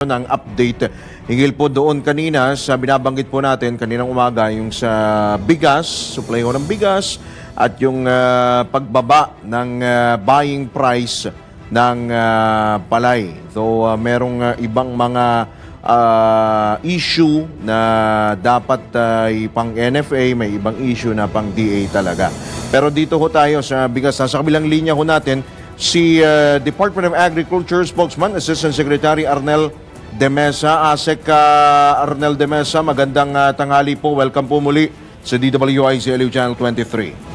ng update hinggil po doon kanina sa binabanggit po natin kaninang umaga yung sa bigas, supply ho ng bigas at yung ah, pagbaba ng ah, buying price ng ah, palay. So ah, merong ah, ibang mga ah, issue na dapat ay pang NFA, may ibang issue na pang DA talaga. Pero dito ho tayo sa bigas, sa kabilang linya ho natin si ah, Department of Agriculture spokesman, Assistant Secretary Arnel De Mesa. Asek ah, Arnel De Mesa, magandang ah, tanghali po. Welcome po muli sa DWIC LU Channel 23.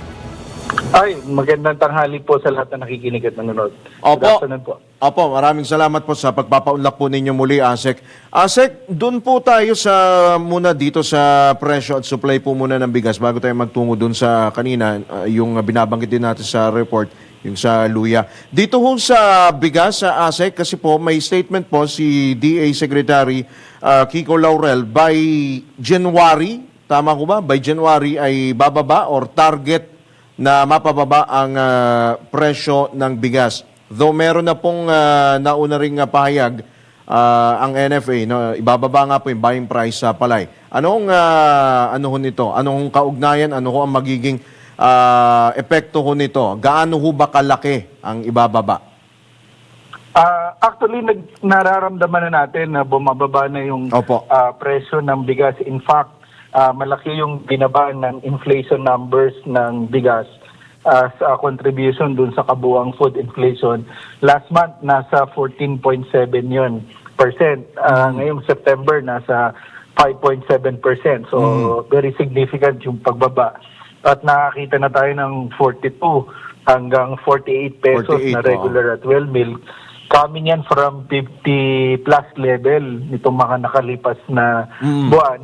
Ay, magandang tanghali po sa lahat na nakikinig at nanonood. Opo. Po. Opo, maraming salamat po sa pagpapaunlak po ninyo muli, Asek. Asek, doon po tayo sa muna dito sa presyo at supply po muna ng bigas bago tayo magtungo doon sa kanina, ah, yung binabanggit din natin sa report, yung sa Luya. Dito ho sa bigas, sa Asek, kasi po may statement po si DA Secretary ah, Kiko Laurel by January, tama ko ba? By January ay bababa or target na mapababa ang ah, presyo ng bigas. Though meron na pong ah, nauna ring ah, pahayag ah, ang NFA, no, ibababa nga po yung buying price sa palay. Anong ah, ano ho nito? Anong kaugnayan? Ano ho ang magiging ah, epekto ho nito? Gaano ho ba kalaki ang ibababa? Ah, actually, nag, nararamdaman na natin na bumababa na yung Opo. ah, presyo ng bigas. In fact, ah, malaki yung binaba ng inflation numbers ng bigas as a contribution dun sa kabuang food inflation. Last month, nasa 14.7 yun percent. Ah, Ngayong September, nasa 5.7 percent. So, very significant yung pagbaba. At nakakita na tayo ng 42 hanggang 48 pesos 48, na regular at well milk. Coming yan from 50 plus level nitong mga nakalipas na Mm. buwan.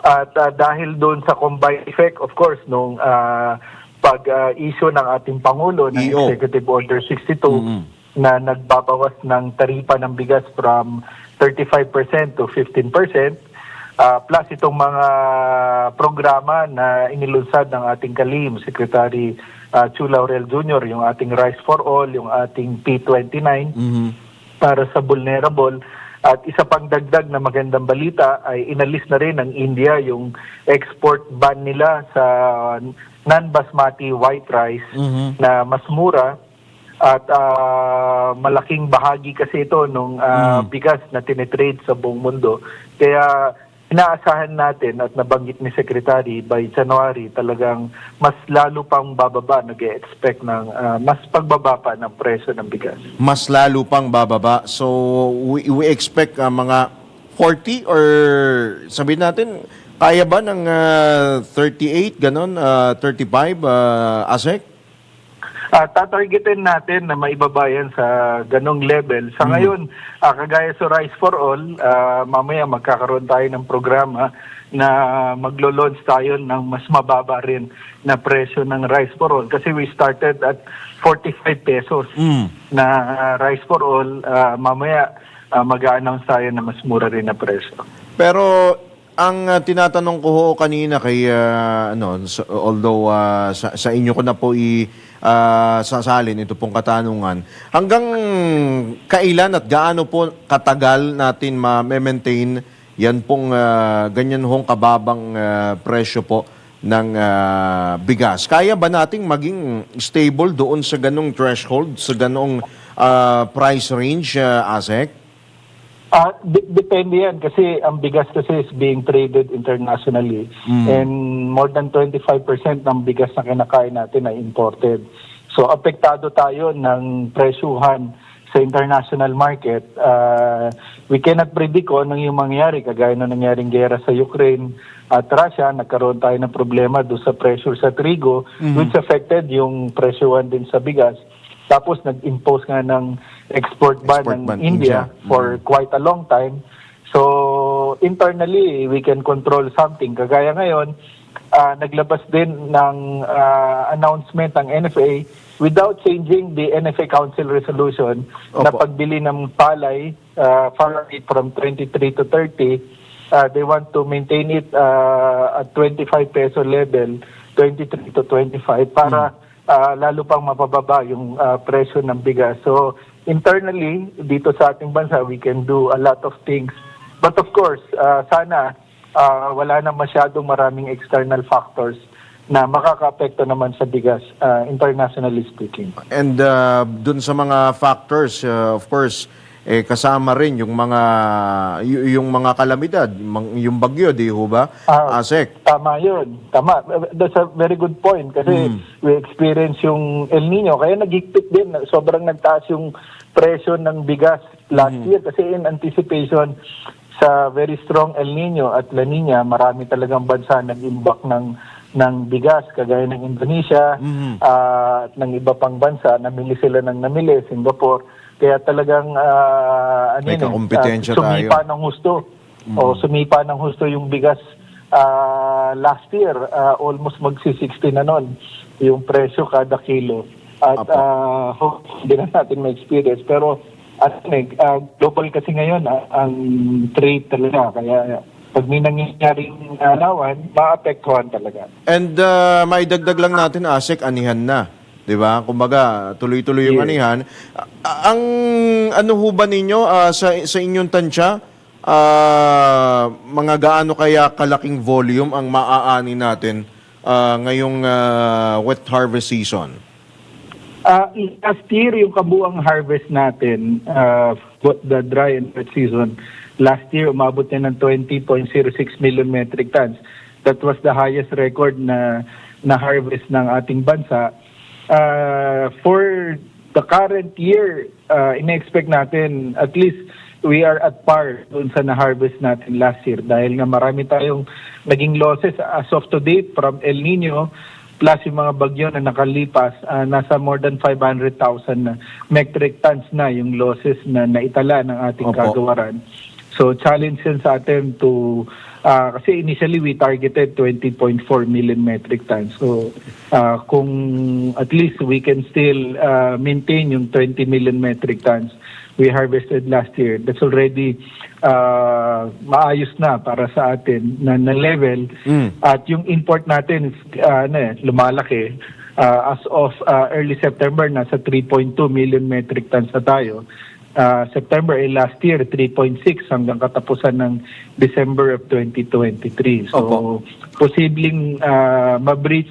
At ah, dahil doon sa combined effect, of course, nung ah, pag-issue ng ating Pangulo ng EO. Executive Order 62 Mm-mm. na nagbabawas ng taripa ng bigas from 35% to 15%, ah, plus itong mga programa na inilunsad ng ating kalim, Secretary ah, Chu Laurel Jr., yung ating Rice for All, yung ating P29, Mhm. para sa vulnerable. At isa pang dagdag na magandang balita ay inalis na rin ng India yung export ban nila sa non-basmati white rice Mhm. na mas mura at ah, malaking bahagi kasi ito nung ah, bigas na tinitrade sa buong mundo. Kaya inaasahan natin at nabanggit ni Secretary by January talagang mas lalo pang bababa, nag expect ng ah, mas pagbaba pa ng presyo ng bigas. Mas lalo pang bababa. So, we, we expect ah, mga 40 or sabihin natin, kaya ba ng ah, 38, ganon, ah, 35, uh, ASEC? Ah, tatargetin natin na maibabayan sa ganong level. Sa ngayon, ah, kagaya sa Rice for All, ah, mamaya magkakaroon tayo ng programa na maglo-launch tayo ng mas mababa rin na presyo ng Rice for All. Kasi we started at 45 pesos Mm. na ah, Rice for All. Ah, mamaya ah, mag-a-announce tayo na mas mura rin na presyo. Pero ang ah, tinatanong ko ho kanina kay ah, ano so- although ah, sa, sa inyo ko na po i ah, sasalin ito pong katanungan hanggang kailan at gaano po katagal natin ma-maintain yan pong ah, ganyan hong kababang ah, presyo po ng ah, bigas. Kaya ba nating maging stable doon sa ganong threshold, sa ganong ah, price range, uh, ASEC? Ah, de- depende yan kasi ang bigas kasi is being traded internationally and more than 25% ng bigas na kinakain natin ay imported. So apektado tayo ng presyuhan sa international market. Ah, we cannot predict kung anong yung mangyari kagaya na nangyaring gera sa Ukraine at Russia, nagkaroon tayo ng problema doon sa pressure sa trigo which affected yung presyuhan din sa bigas. Tapos nag-impose nga ng export ban Export ng ban, India, India. for quite a long time. So internally, we can control something. Kagaya ngayon, ah, naglabas din ng ah, announcement ng NFA without changing the NFA Council resolution na Opo. pagbili ng palay ah, far rate from 23 to 30, ah, they want to maintain it ah, at 25 peso level, 23 to 25 para ah, lalo pang mapababa yung ah, presyo ng bigas. So internally dito sa ating bansa we can do a lot of things. But of course, ah, sana ah, wala na masyadong maraming external factors na makakaapekto naman sa bigas ah, internationally speaking. And uh, dun sa mga factors, uh, of course, eh, kasama rin yung mga yung mga kalamidad, yung bagyo, di ho ba? Ah. Asek. Tama yun. Tama. That's a very good point kasi we experience yung El Nino. Kaya nagigpit din. Sobrang nagtaas yung presyo ng bigas last year kasi in anticipation sa very strong El Nino at La Nina, marami talagang bansa nag-imbak ng ng bigas kagaya ng Indonesia ah, at ng iba pang bansa namili sila ng namili Singapore kaya talagang ah, ano May eh, kakumpetensya ah, sumipa tayo. ng husto. O sumipa ng husto yung bigas ah, last year, ah, almost magsi-60 na nun yung presyo kada kilo. At Apo. hope hindi na natin ma-experience. Pero at uh, global kasi ngayon ah, ang trade talaga. Kaya pag may nangyayaring alawan, maapektuhan talaga. And uh, maidagdag lang natin, Asek, anihan na. 'Di ba? Kumbaga, tuloy-tuloy yung Yes. anihan. A- ang ano ho ba ninyo ah, sa sa inyong tansya? ah, mga gaano kaya kalaking volume ang maaani natin ah, ngayong ah, wet harvest season? Uh, last year, yung kabuang harvest natin, uh, the dry and wet season, last year umabot na ng 20.06 million metric tons. That was the highest record na na harvest ng ating bansa. Uh, for the current year, uh, ina-expect natin at least we are at par dun sa na-harvest natin last year dahil nga marami tayong naging losses as of today from El Nino plus yung mga bagyo na nakalipas, ah, nasa more than 500,000 na metric tons na yung losses na naitala ng ating Opo. kagawaran. So challenge yan sa atin to, ah, kasi initially we targeted 20.4 million metric tons. So ah, kung at least we can still ah, maintain yung 20 million metric tons we harvested last year, that's already ah, maayos na para sa atin na, na level. Mm. At yung import natin, uh, ano eh, lumalaki. Uh, as of uh, early September, nasa 3.2 million metric tons na tayo. Uh, September eh, last year, 3.6 hanggang katapusan ng December of 2023. So, Opo. posibleng uh, ma-breach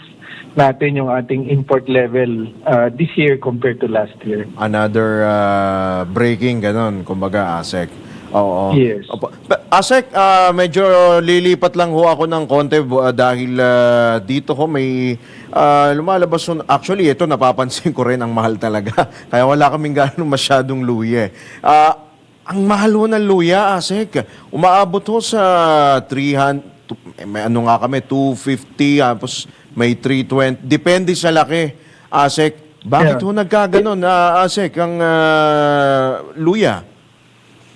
natin yung ating import level uh, this year compared to last year. Another ah, breaking, ganon, kumbaga, Asek. Oo. Yes. Opo. Asek, ah, medyo lilipat lang ho ako ng konti ah, dahil ah, dito ho may ah, lumalabas. un- Actually, ito napapansin ko rin ang mahal talaga. Kaya wala kaming gano'ng masyadong luya. Ah, ang mahal ho ng luya, Asek. Umaabot ho sa 300, tu- eh, may ano nga kami, 250, tapos may 320. Depende sa laki, Asek. Bakit Yeah. ho nagkaganon, ah, Asek, ang ah, luya?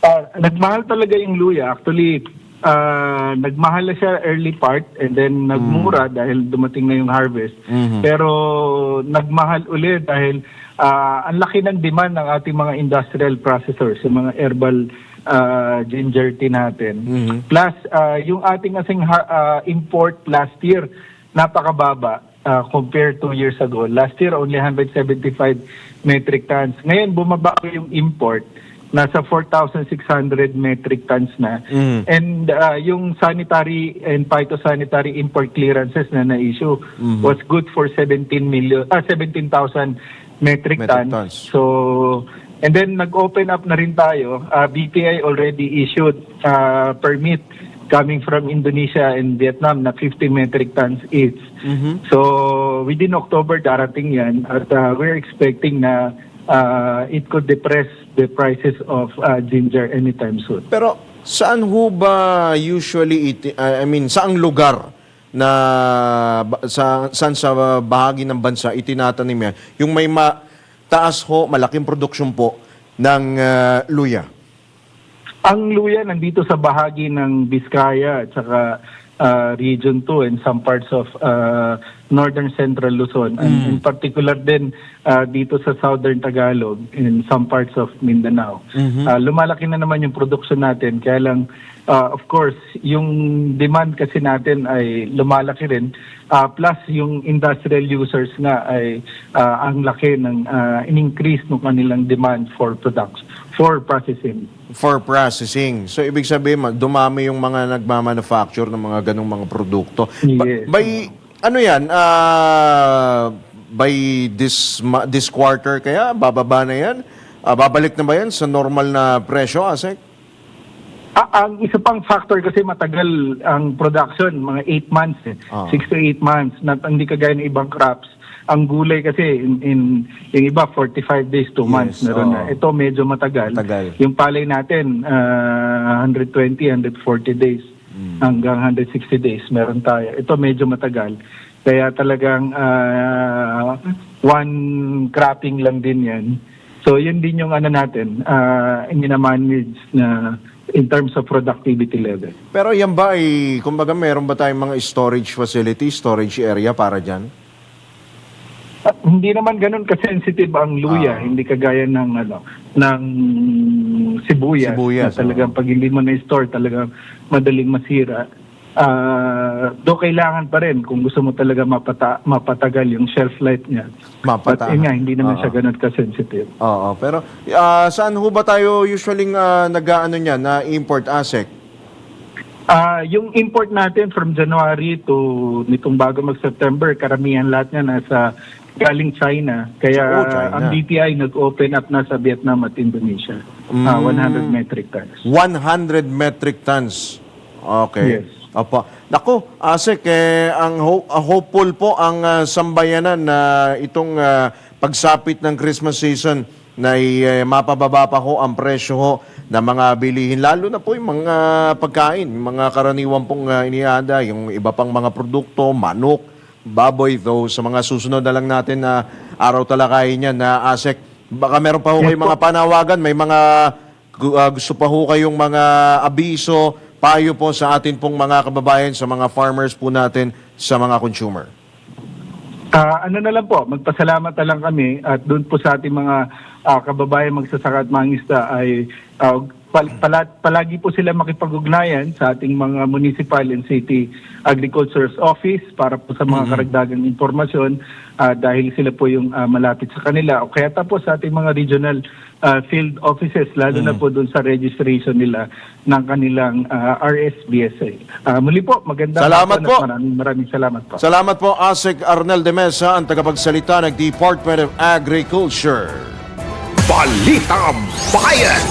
Ah, nagmahal talaga yung luya. Actually, ah, nagmahal na siya early part and then nagmura dahil dumating na yung harvest. Mhm. Pero nagmahal ulit dahil ah, ang laki ng demand ng ating mga industrial processors, yung mga herbal ah, ginger tea natin. Mhm. Plus, ah, yung ating asing ah, import last year, napakababa ah, compared two years ago. Last year, only 175 metric tons. Ngayon, bumaba yung import. Nasa 4,600 metric tons na. Mhm. And ah, yung sanitary and phytosanitary import clearances na na-issue Mhm. was good for 17 million, ah, 17,000 metric, Metric tons. tons. So, and then nag-open up na rin tayo. Uh, BPI already issued uh, permit coming from Indonesia and Vietnam na 50 metric tons each. Mhm. So, within October darating yan at uh, we're expecting na uh, it could depress the prices of uh, ginger anytime soon. Pero saan ho ba usually iti, I mean saang lugar na sa saan sa bahagi ng bansa itinatanim yan yung may ma, taas ho malaking produksyon po ng ah, luya. Ang luya nandito sa bahagi ng Biskaya at saka uh, Region 2 and some parts of uh, Northern Central Luzon. And in particular din uh, dito sa Southern Tagalog in some parts of Mindanao. Uh, lumalaki na naman yung production natin. Kaya lang, uh, of course, yung demand kasi natin ay lumalaki rin. Uh, plus, yung industrial users nga ay uh, ang laki ng uh, in-increase ng kanilang demand for production, for processing. For processing. So, ibig sabihin, ma- dumami yung mga nagmamanufacture ng mga ganong mga produkto. Yes. by, ano yan, ah, by this, this quarter kaya, bababa na yan? Ah, babalik na ba yan sa normal na presyo, Asek? Ah, ang isa pang factor kasi matagal ang production, mga 8 months, eh. Ah. 6 to 8 months, na hindi kagaya ng ibang crops. Ang gulay kasi, in, in, yung iba 45 days, 2 months, Yes, meron oo. na. Ito medyo matagal. Matagal. Yung palay natin, ah, 120, 140 days, Hmm. hanggang 160 days, meron tayo. Ito medyo matagal. Kaya talagang ah, one cropping lang din yan. So yun din yung ano natin, uh, minamanage na in terms of productivity level. Pero yan ba ay, kumbaga meron ba tayong mga storage facility, storage area para dyan? At hindi naman ganun ka-sensitive ang luya, hindi kagaya ng ano ng sibuyas, Sibuyas, na talagang pag hindi mo na-store talagang madaling masira. Ah, do kailangan pa rin kung gusto mo talaga mapata mapatagal yung shelf life niya. Mapata- But yun nga, hindi naman Oo. siya ganun ka-sensitive. Oo, pero ah, saan ho ba tayo usually uh, nag-ano niyan, na import ASEC? Ah, yung import natin from January to nitong bago mag-September, karamihan lahat niya nasa galing China. Kaya Oh, China. ang DTI nag-open up na sa Vietnam at Indonesia. Ah, Mm. 100 metric tons. 100 metric tons. Okay. Yes. Opo. Naku, Asek, eh, ang ho- ah, hopeful po ang ah, sambayanan na itong ah, pagsapit ng Christmas season na eh, mapababa pa ho ang presyo ho ng mga bilihin. Lalo na po yung mga pagkain, yung mga karaniwan pong uh, iniada, yung iba pang mga produkto, manok, baboy, though sa mga susunod na lang natin na araw talakayin yan na Asek. Baka meron pa ho kayong mga panawagan, may mga ah, gusto pa ho kayong mga abiso, payo po sa atin pong mga kababayan, sa mga farmers po natin, sa mga consumer. Ah, ano na lang po, magpasalamat na lang kami at doon po sa ating mga ah, kababayan magsasaka at mangisda ay ah, pal- pala- palagi po sila makipag-ugnayan sa ating mga municipal and city agriculture's office para po sa mga karagdagang impormasyon ah, dahil sila po yung ah, malapit sa kanila o kaya tapos sa ating mga regional ah, field offices lalo na po doon sa registration nila ng kanilang ah, RSBSA. Ah, muli po, magandang Salamat po. Maraming, maraming salamat po. Salamat po, Asek Arnel de Mesa, ang tagapagsalita ng Department of Agriculture. Balitang Bayan!